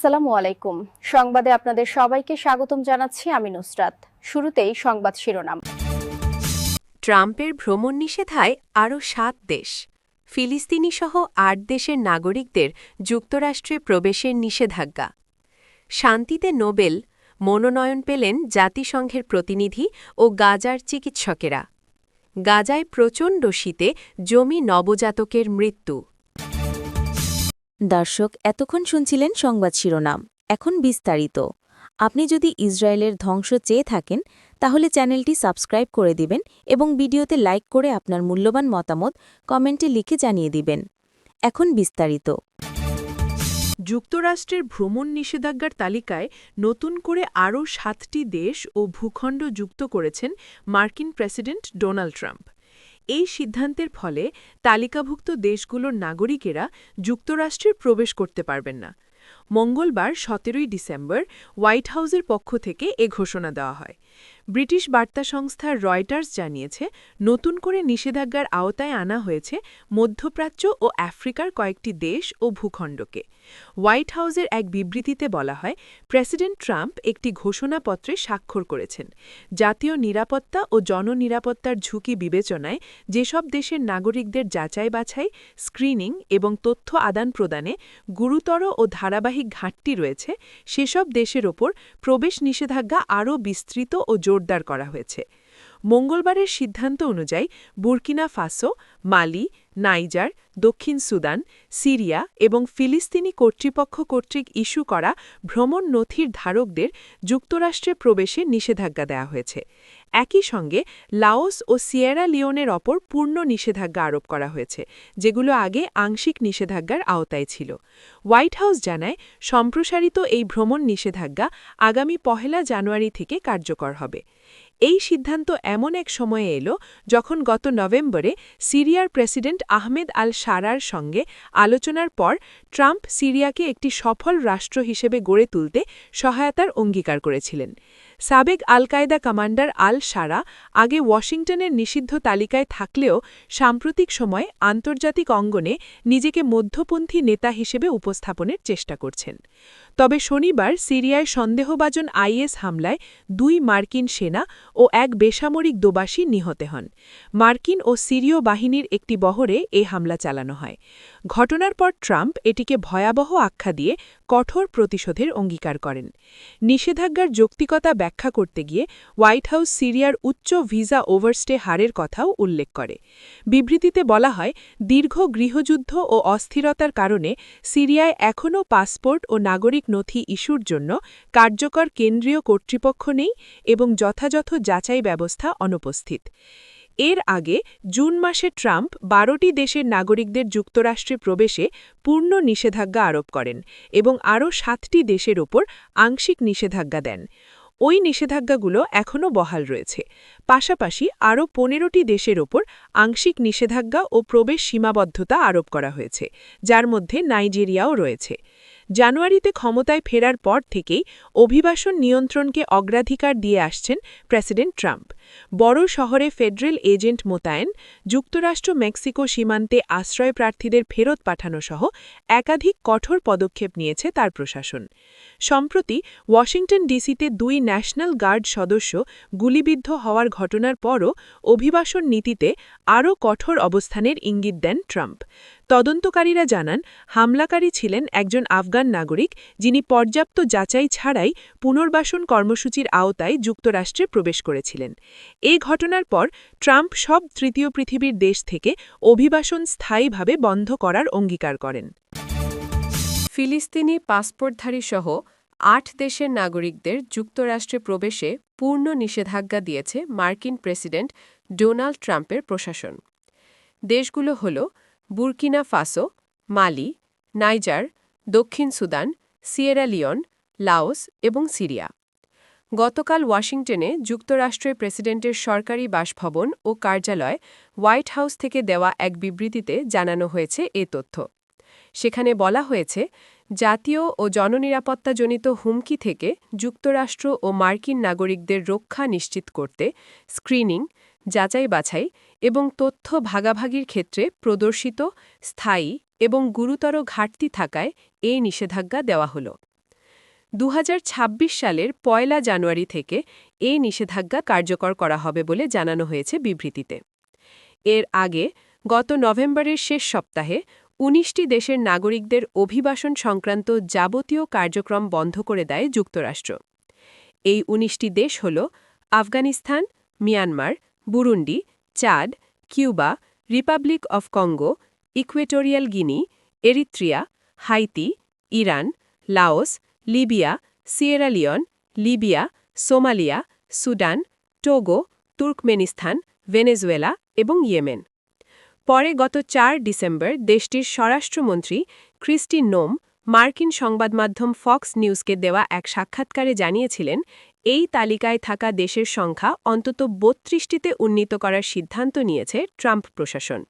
আসসালামু আলাইকুম। সংবাদে আপনাদের সবাইকে স্বাগতম জানাচ্ছি আমি নুসরাত। শুরুতেই সংবাদ শিরোনাম। ট্রাম্পের ভ্রমণ নিষেধায় আরও সাত দেশ। ফিলিস্তিনি সহ আট দেশের নাগরিকদের যুক্তরাষ্ট্রে প্রবেশের নিষেধাজ্ঞা। শান্তিতে নোবেল, মনোনয়ন পেলেন জাতিসংঘের প্রতিনিধি ও গাজার চিকিৎসকেরা। গাজায় প্রচণ্ড শীতে জমি নবজাতকের মৃত্যু। দর্শক, এতক্ষণ শুনছিলেন সংবাদ শিরোনাম। এখন বিস্তারিত। আপনি যদি ইসরায়েলের ধ্বংস চেয়ে থাকেন, তাহলে চ্যানেলটি সাবস্ক্রাইব করে দিবেন এবং ভিডিওতে লাইক করে আপনার মূল্যবান মতামত কমেন্টে লিখে জানিয়ে দিবেন। এখন বিস্তারিত। যুক্তরাষ্ট্রের ভ্রমণ নিষেধাজ্ঞার তালিকায় নতুন করে আরও সাতটি দেশ ও ভূখণ্ড যুক্ত করেছেন মার্কিন প্রেসিডেন্ট ডোনাল্ড ট্রাম্প। এই সিদ্ধান্তের ফলে তালিকাভুক্ত দেশগুলোর নাগরিকেরা যুক্তরাষ্ট্রের প্রবেশ করতে পারবেন না। মঙ্গলবার সতেরোই ডিসেম্বর হোয়াইট হাউসের পক্ষ থেকে এ ঘোষণা দেওয়া হয়। ব্রিটিশ বার্তা সংস্থা রয়টার্স জানিয়েছে, নতুন করে নিষেধাজ্ঞার আওতায় আনা হয়েছে মধ্যপ্রাচ্য ও আফ্রিকার কয়েকটি দেশ ও ভূখণ্ডকে। হোয়াইট হাউসের এক বিবৃতিতে বলা হয়, প্রেসিডেন্ট ট্রাম্প একটি ঘোষণাপত্রে স্বাক্ষর করেছেন। জাতীয় নিরাপত্তা ও জননিরাপত্তার ঝুঁকি বিবেচনায় যেসব দেশের নাগরিকদের যাচাই বাছাই স্ক্রিনিং এবং তথ্য আদান প্রদানে গুরুতর ও ধারাবাহিক ঘাটতি রয়েছে, সেসব দেশের ওপর প্রবেশ নিষেধাজ্ঞা আরও বিস্তৃত ও জোরদার করা হয়েছে। মঙ্গলবারের সিদ্ধান্ত অনুযায়ী বুর্কিনা ফাসো, মালি, নাইজার, দক্ষিণ সুদান, সিরিয়া এবং ফিলিস্তিনি কর্তৃপক্ষ কর্তৃক ইস্যু করা ভ্রমণ নথির ধারকদের যুক্তরাষ্ট্রে প্রবেশে নিষেধাজ্ঞা দেওয়া হয়েছে। একই সঙ্গে লাওস ও সিয়েরা লিওনের ওপর পূর্ণ নিষেধাজ্ঞা আরোপ করা হয়েছে, যেগুলো আগে আংশিক নিষেধাজ্ঞার আওতায় ছিল। হোয়াইট হাউস জানায়, সম্প্রসারিত এই ভ্রমণ নিষেধাজ্ঞা আগামী পহেলা জানুয়ারি থেকে কার্যকর হবে। এই সিদ্ধান্ত এমন এক সময়ে এলো যখন গত নভেম্বরে সিরিয়ার প্রেসিডেন্ট আহমেদ আল সারার সঙ্গে আলোচনার পর ট্রাম্প সিরিয়াকে একটি সফল রাষ্ট্র হিসেবে গড়ে তুলতে সহায়তার অঙ্গীকার করেছিলেন। সাবেক আল কায়দা কমান্ডার আল সারা আগে ওয়াশিংটনের নিষিদ্ধ তালিকায় থাকলেও সাম্প্রতিক সময়ে আন্তর্জাতিক অঙ্গনে নিজেকে মধ্যপন্থী নেতা হিসেবে উপস্থাপনের চেষ্টা করছেন। তবে শনিবার সিরিয়ায় সন্দেহভাজন আইএস হামলায় দুই মার্কিন সেনা ও এক বেসামরিক দোবাসী নিহত হন। মার্কিন ও সিরীয় বাহিনীর একটি বহরে এ হামলা চালানো হয়। ঘটনার পর ট্রাম্প এটিকে ভয়াবহ আখ্যা দিয়ে কঠোর প্রতিশোধের অঙ্গীকার করেন। নিষেধাজ্ঞার যৌক্তিকতা ব্যাখ্যা করতে গিয়ে হোয়াইট হাউস সিরিয়ার উচ্চ ভিসা ওভারস্টে হারের কথাও উল্লেখ করে। বিবৃতিতে বলা হয়, দীর্ঘ গৃহযুদ্ধ ও অস্থিরতার কারণে সিরিয়ায় এখনও পাসপোর্ট ও নাগরিক নথি ইস্যুর জন্য কার্যকর কেন্দ্রীয় কর্তৃপক্ষ নেই এবং যথাযথ যাচাই ব্যবস্থা অনুপস্থিত। এর আগে জুন মাসে ট্রাম্প বারোটি দেশের নাগরিকদের যুক্তরাষ্ট্রে প্রবেশে পূর্ণ নিষেধাজ্ঞা আরোপ করেন এবং আরও সাতটি দেশের ওপর আংশিক নিষেধাজ্ঞা দেন। ওই নিষেধাজ্ঞাগুলো এখনও বহাল রয়েছে। পাশাপাশি আরও পনেরোটি দেশের ওপর আংশিক নিষেধাজ্ঞা ও প্রবেশ সীমাবদ্ধতা আরোপ করা হয়েছে, যার মধ্যে নাইজেরিয়াও রয়েছে। জানুয়ারিতে ক্ষমতায় ফেরার পর থেকেই অভিবাসন নিয়ন্ত্রণকে অগ্রাধিকার দিয়ে আসছেন প্রেসিডেন্ট ট্রাম্প। বড় শহরে ফেডারেল এজেন্ট মোতায়েন, যুক্তরাষ্ট্র মেক্সিকো সীমান্তে আশ্রয় প্রার্থীদের ফেরত পাঠানো সহ একাধিক কঠোর পদক্ষেপ নিয়েছে তার প্রশাসন। সম্প্রতি ওয়াশিংটন ডিসিতে দুই ন্যাশনাল গার্ড সদস্য গুলিবিদ্ধ হওয়ার ঘটনার পরও অভিবাসন নীতিতে আরও কঠোর অবস্থানের ইঙ্গিত দেন ট্রাম্প। তদন্তকারীরা জানান, হামলাকারী ছিলেন একজন আফগান নাগরিক যিনি পর্যাপ্ত যাচাই ছাড়াই পুনর্বাসন কর্মসূচির আওতায় যুক্তরাষ্ট্রে প্রবেশ করেছিলেন। এ ঘটনার পর ট্রাম্প সব তৃতীয় পৃথিবীর দেশ থেকে অভিবাসন স্থায়ীভাবে বন্ধ করার অঙ্গীকার করেন। ফিলিস্তিনি পাসপোর্টধারী সহ আট দেশের নাগরিকদের যুক্তরাষ্ট্রে প্রবেশে পূর্ণ নিষেধাজ্ঞা দিয়েছে মার্কিন প্রেসিডেন্ট ডোনাল্ড ট্রাম্পের প্রশাসন। দেশগুলো হল বুর্কিনা ফাসো, মালি, নাইজার, দক্ষিণ সুদান, সিয়েরা লিওন লাওস এবং সিরিয়া। গতকাল ওয়াশিংটনে যুক্তরাষ্ট্রের প্রেসিডেন্টের সরকারি বাসভবন ও কার্যালয় হোয়াইট হাউস থেকে দেওয়া এক বিবৃতিতে জানানো হয়েছে এ তথ্য। সেখানে বলা হয়েছে, জাতীয় ও জননিরাপত্তাজনিত হুমকি থেকে যুক্তরাষ্ট্র ও মার্কিন নাগরিকদের রক্ষা নিশ্চিত করতে স্ক্রিনিং যাচাই বাছাই এবং তথ্য ভাগাভাগির ক্ষেত্রে প্রদর্শিত, স্থায়ী এবং গুরুতর ঘাটতি থাকায় এই নিষেধাজ্ঞা দেওয়া হল। দু হাজার ছাব্বিশ সালের পয়লা জানুয়ারি থেকে এই নিষেধাজ্ঞা কার্যকর করা হবে বলে জানানো হয়েছে বিবৃতিতে। এর আগে গত নভেম্বরের শেষ সপ্তাহে ১৯টি দেশের নাগরিকদের অভিবাসন সংক্রান্ত যাবতীয় কার্যক্রম বন্ধ করে দেয় যুক্তরাষ্ট্র। এই ১৯টি দেশ হল Afghanistan, Myanmar Burundi Chad Cuba Republic of Congo Equatorial Guinea Eritrea Haiti Iran Laos Libya Sierra Leone Libya Somalia Sudan Togo Turkmenistan Venezuela এবং ইয়েমেন পরে গত চার ডিসেম্বর দেশটির স্বরাষ্ট্রমন্ত্রী ক্রিস্টি নোম মার্কিন সংবাদমাধ্যম ফক্স নিউজকে দেওয়া এক সাক্ষাৎকারে জানিয়েছিলেন এই তালিকায় থাকা দেশের সংখ্যা অন্তত বত্রিশটিতে উন্নীত করার সিদ্ধান্ত নিয়েছে ট্রাম্প প্রশাসন।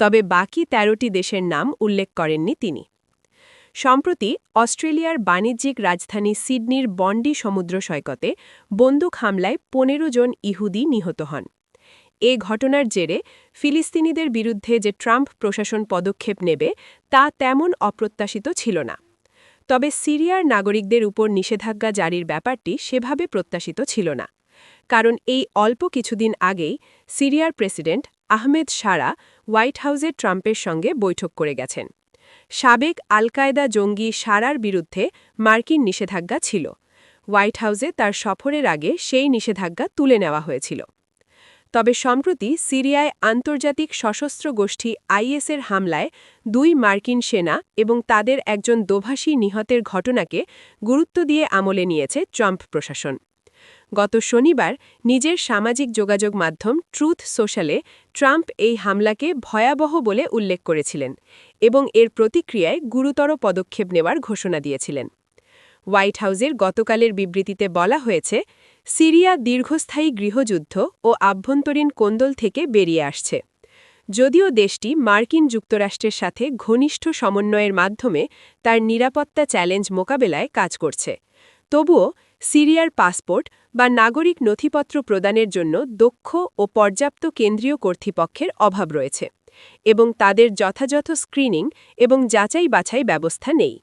তবে বাকি ১৩টি দেশের নাম উল্লেখ করেননি তিনি। সম্প্রতি অস্ট্রেলিয়ার বাণিজ্যিক রাজধানী সিডনির বন্ডি সমুদ্র সৈকতে বন্দুক হামলায় পনেরো জন ইহুদি নিহত হন। এ ঘটনার জেরে ফিলিস্তিনিদের বিরুদ্ধে যে ট্রাম্প প্রশাসন পদক্ষেপ নেবে তা তেমন অপ্রত্যাশিত ছিল না। তবে সিরিয়ার নাগরিকদের উপর নিষেধাজ্ঞা জারির ব্যাপারটি সেভাবে প্রত্যাশিত ছিল না। কারণ এই অল্প কিছুদিন আগেই সিরিয়ার প্রেসিডেন্ট আহমেদ সারা হোয়াইট হাউসে ট্রাম্পের সঙ্গে বৈঠক করে গেছেন। সাবেক আল কায়দা জঙ্গি সারার বিরুদ্ধে মার্কিন নিষেধাজ্ঞা ছিল। হোয়াইট হাউসে তার সফরের আগে সেই নিষেধাজ্ঞা তুলে নেওয়া হয়েছিল। তবে সম্প্রতি সিরিয়ায় আন্তর্জাতিক সশস্ত্র গোষ্ঠী আইএসের হামলায় দুই মার্কিন সেনা এবং তাদের একজন দোভাষী নিহতের ঘটনাকে গুরুত্ব দিয়ে আমলে নিয়েছে ট্রাম্প প্রশাসন। গত শনিবার নিজের সামাজিক যোগাযোগ মাধ্যম ট্রুথ সোশ্যালে ট্রাম্প এই হামলাকে ভয়াবহ বলে উল্লেখ করেছিলেন এবং এর প্রতিক্রিয়ায় গুরুতর পদক্ষেপ নেওয়ার ঘোষণা দিয়েছিলেন। হোয়াইট হাউসের গতকালের বিবৃতিতে বলা হয়েছে সিরিয়া দীর্ঘস্থায়ী গৃহযুদ্ধ ও আভ্যন্তরীণ কোন্দল থেকে বেরিয়ে আসছে। যদিও দেশটি মার্কিন যুক্তরাষ্ট্রের সাথে ঘনিষ্ঠ সমন্বয়ের মাধ্যমে তার নিরাপত্তা চ্যালেঞ্জ মোকাবেলায় কাজ করছে। তবুও সিরিয়ার পাসপোর্ট বা নাগরিক নথিপত্র প্রদানের জন্য দক্ষ ও পর্যাপ্ত কেন্দ্রীয় কর্তৃপক্ষের অভাব রয়েছে এবং তাদের যথাযথ স্ক্রিনিং এবং যাচাই বাছাই ব্যবস্থা নেই।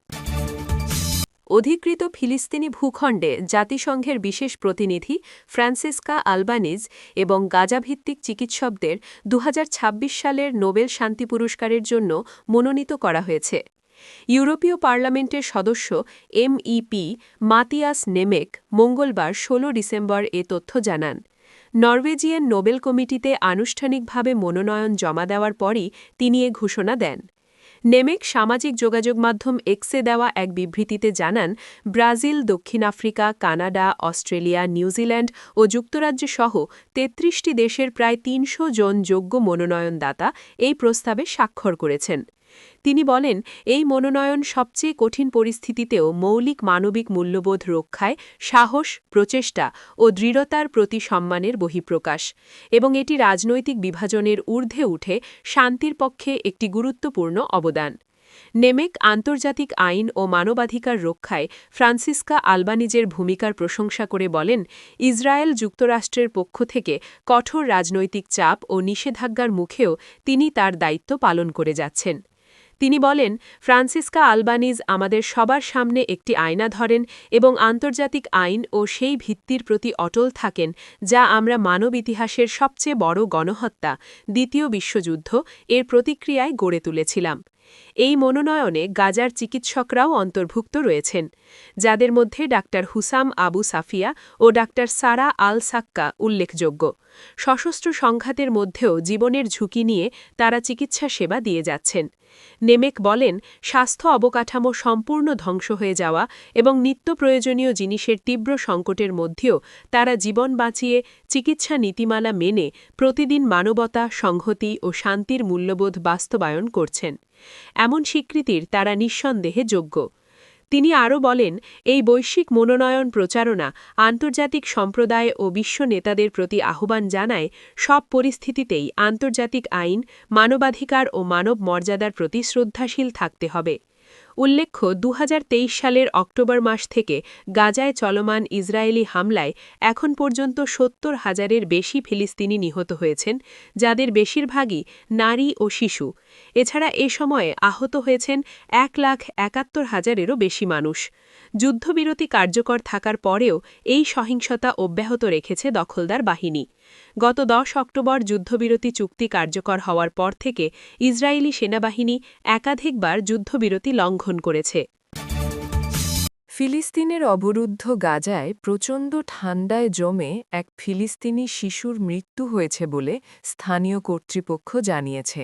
অধিকৃত ফিলিস্তিনি ভূখণ্ডে জাতিসংঘের বিশেষ প্রতিনিধি ফ্রান্সিসকা আলবানিজ এবং গাজাভিত্তিক চিকিৎসকদের দু হাজার ছাব্বিশ সালের নোবেল শান্তি পুরস্কারের জন্য মনোনীত করা হয়েছে। ইউরোপীয় পার্লামেন্টের সদস্য এম এমইপি মাতিয়াস নেমেক মঙ্গলবার ১৬ ডিসেম্বর এ তথ্য জানান। নরওয়েজিয়ান নোবেল কমিটিতে আনুষ্ঠানিকভাবে মনোনয়ন জমা দেওয়ার পরই তিনি এ ঘোষণা দেন। নেমেক সামাজিক যোগাযোগ মাধ্যম এক্সে দেওয়া এক বিবৃতিতে জানান, ব্রাজিল, দক্ষিণ Africa, Canada, Australia, New Zealand ও যুক্তরাজ্য সহ তেত্রিশটি দেশের প্রায় তিনশো জন যোগ্য মনোনয়নদাতা এই প্রস্তাবে স্বাক্ষর করেছেন। তিনি বলেন, এই মনোনয়ন সবচেয়ে কঠিন পরিস্থিতিতেও মৌলিক মানবিক মূল্যবোধ রক্ষায় সাহস, প্রচেষ্টা ও দৃঢ়তার প্রতি সম্মানের বহিঃপ্রকাশ এবং এটি রাজনৈতিক বিভাজনের ঊর্ধ্বে উঠে শান্তির পক্ষে একটি গুরুত্বপূর্ণ অবদান। নেমেক আন্তর্জাতিক আইন ও মানবাধিকার রক্ষায় ফ্রান্সিসকা আলবানিজের ভূমিকার প্রশংসা করে বলেন, ইসরায়েল যুক্তরাষ্ট্রের পক্ষ থেকে কঠোর রাজনৈতিক চাপ ও নিষেধাজ্ঞার মুখেও তিনি তার দায়িত্ব পালন করে যাচ্ছেন। তিনি বলেন, ফ্রান্সিসকা আলবানিজ আমাদের সবার সামনে একটি আয়না ধরেন এবং আন্তর্জাতিক আইন ও সেই ভিত্তির প্রতি অটল থাকেন, যা আমরা মানব ইতিহাসের সবচেয়ে বড় গণহত্যা, দ্বিতীয় বিশ্বযুদ্ধ, এর প্রতিক্রিয়ায় গড়ে তুলেছিলাম। এই মনোনয়নে গাজার চিকিৎসকরাও অন্তর্ভুক্ত রয়েছেন, যাদের মধ্যে ডাক্তার হুসাম আবু সাফিয়া ও ডাক্তার সারা আল সাক্কা উল্লেখযোগ্য। সশস্ত্র সংঘাতের মধ্যেও জীবনের ঝুঁকি নিয়ে তারা চিকিৎসা সেবা দিয়ে যাচ্ছেন। নেমেক বলেন, স্বাস্থ্য অবকাঠামো সম্পূর্ণ ধ্বংস হয়ে যাওয়া এবং নিত্য প্রয়োজনীয় জিনিসের তীব্র সংকটের মধ্যেও তারা জীবন বাঁচিয়ে চিকিৎসা নীতিমালা মেনে প্রতিদিন মানবতা, সংহতি ও শান্তির মূল্যবোধ বাস্তবায়ন করছেন। এমন স্বীকৃতির তারা নিঃসন্দেহে যোগ্য। তিনি আরও বলেন, এই বৈশ্বিক মনোনয়ন প্রচারণা আন্তর্জাতিক সম্প্রদায় ও বিশ্ব নেতাদের প্রতি আহ্বান জানায় সব পরিস্থিতিতেই আন্তর্জাতিক আইন, মানবাধিকার ও মানব মর্যাদার প্রতি শ্রদ্ধাশীল থাকতে হবে। উল্লেখ্য দু হাজার তেইশ সালের অক্টোবর মাস থেকে গাজায় চলমান ইসরায়েলি হামলায় এখন পর্যন্ত সত্তর হাজারের বেশি ফিলিস্তিনি নিহত হয়েছেন, যাদের বেশিরভাগই নারী ও শিশু। এছাড়া এ সময়ে আহত হয়েছেন এক লাখ একাত্তর হাজারেরও বেশি মানুষ। যুদ্ধবিরতি কার্যকর থাকার পরেও এই সহিংসতা অব্যাহত রেখেছে দখলদার বাহিনী। গত দশ অক্টোবর যুদ্ধবিরতি চুক্তি কার্যকর হওয়ার পর থেকে ইসরায়েলি সেনাবাহিনী একাধিকবার যুদ্ধবিরতি লঙ্ঘন করেছে। ফিলিস্তিনের অবরুদ্ধ গাজায় প্রচণ্ড ঠান্ডায় জমে এক ফিলিস্তিনি শিশুর মৃত্যু হয়েছে বলে স্থানীয় কর্তৃপক্ষ জানিয়েছে।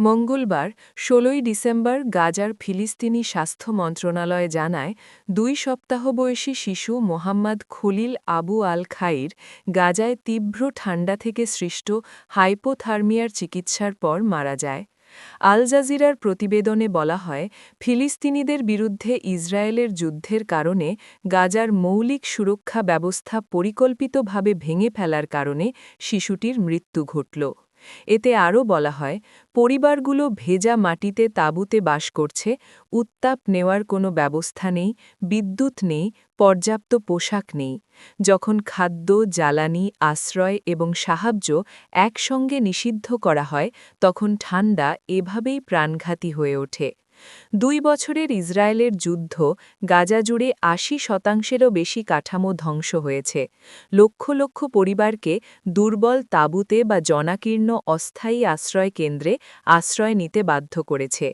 মঙ্গলবার, ষোলোই ডিসেম্বর গাজার ফিলিস্তিনি স্বাস্থ্য মন্ত্রণালয় জানায়, দুই সপ্তাহ বয়সী শিশু মোহাম্মদ খলিল আবু আল খাইর গাজায় তীব্র ঠান্ডা থেকে সৃষ্ট হাইপোথার্মিয়ার চিকিৎসার পর মারা যায়। আল জাজিরার প্রতিবেদনে বলা হয়, ফিলিস্তিনিদের বিরুদ্ধে ইসরায়েলের যুদ্ধের কারণে গাজার মৌলিক সুরক্ষা ব্যবস্থা পরিকল্পিতভাবে ভেঙে ফেলার কারণে শিশুটির মৃত্যু ঘটল। এতে আরও বলা হয়, পরিবারগুলো ভেজা মাটিতে তাঁবুতে বাস করছে, উত্তাপ নেওয়ার কোনো ব্যবস্থা নেই, বিদ্যুৎ নেই, পর্যাপ্ত পোশাক নেই। যখন খাদ্য, জ্বালানি, আশ্রয় এবং সাহায্য একসঙ্গে নিষিদ্ধ করা হয়, তখন ঠান্ডা এভাবেই প্রাণঘাতী হয়ে ওঠে। দুই বছরের ইসরায়েলের যুদ্ধ গাজা জুড়ে আশি শতাংশেরও বেশি কাঠামো ধ্বংস হয়েছে। লক্ষ লক্ষ পরিবারকে দুর্বল তাঁবুতে বা জনাকীর্ণ অস্থায়ী আশ্রয় কেন্দ্রে আশ্রয় নিতে বাধ্য করেছে।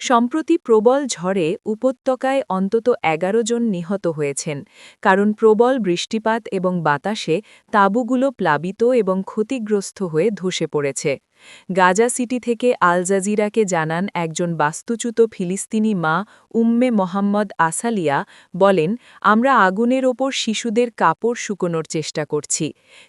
সম্প্রতি প্রবল ঝড়ে উপত্যকায় অন্তত এগারো জন নিহত হয়েছেন, কারণ প্রবল বৃষ্টিপাত এবং বাতাসে তাঁবুগুলো প্লাবিত এবং ক্ষতিগ্রস্ত হয়ে ধসে পড়েছে। গাজা সিটি থেকে আল জাজিরাকে জানান একজন বাস্তুচ্যুত ফিলিস্তিনি মা উম্মে মোহাম্মদ আসালিয়া বলেন, আমরা আগুনের ওপর শিশুদের কাপড় শুকোনোর চেষ্টা করছি।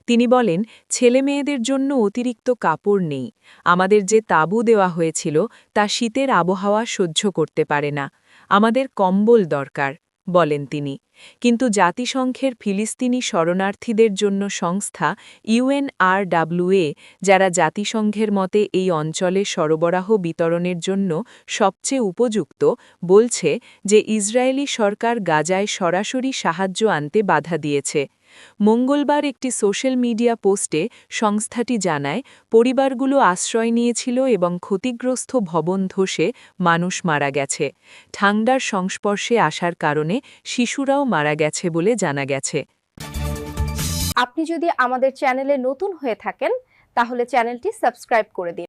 তিনি বলেন, ছেলেমেয়েদের জন্য অতিরিক্ত কাপড় নেই। আমাদের যে তাঁবু দেওয়া হয়েছিল, তা শীতের আবহাওয়া সহ্য করতে পারে না। আমাদের কম্বল দরকার, বলেন তিনি। কিন্তু জাতিসংঘের ফিলিস্তিনি শরণার্থীদের জন্য সংস্থা ইউএনআরডাব্লিউএ যারা জাতিসংঘের মতে এই অঞ্চলে সরবরাহ বিতরণের জন্য সবচেয়ে উপযুক্ত, বলছে যে ইসরায়েলি সরকার গাজায় সরাসরি সাহায্য আনতে বাধা দিয়েছে। মঙ্গলবার একটি সোশ্যাল মিডিয়া পোস্টে সংস্থাটি জানায়, পরিবারগুলো আশ্রয় নিয়েছিল এবং ক্ষতিগ্রস্ত ভবন ধসে মানুষ মারা গেছে। ঠান্ডার সংস্পর্শে আসার কারণে শিশুরাও মারা গেছে বলে জানা গেছে। আপনি যদি আমাদের চ্যানেলে নতুন হয়ে থাকেন, তাহলে চ্যানেলটি সাবস্ক্রাইব করে দিন।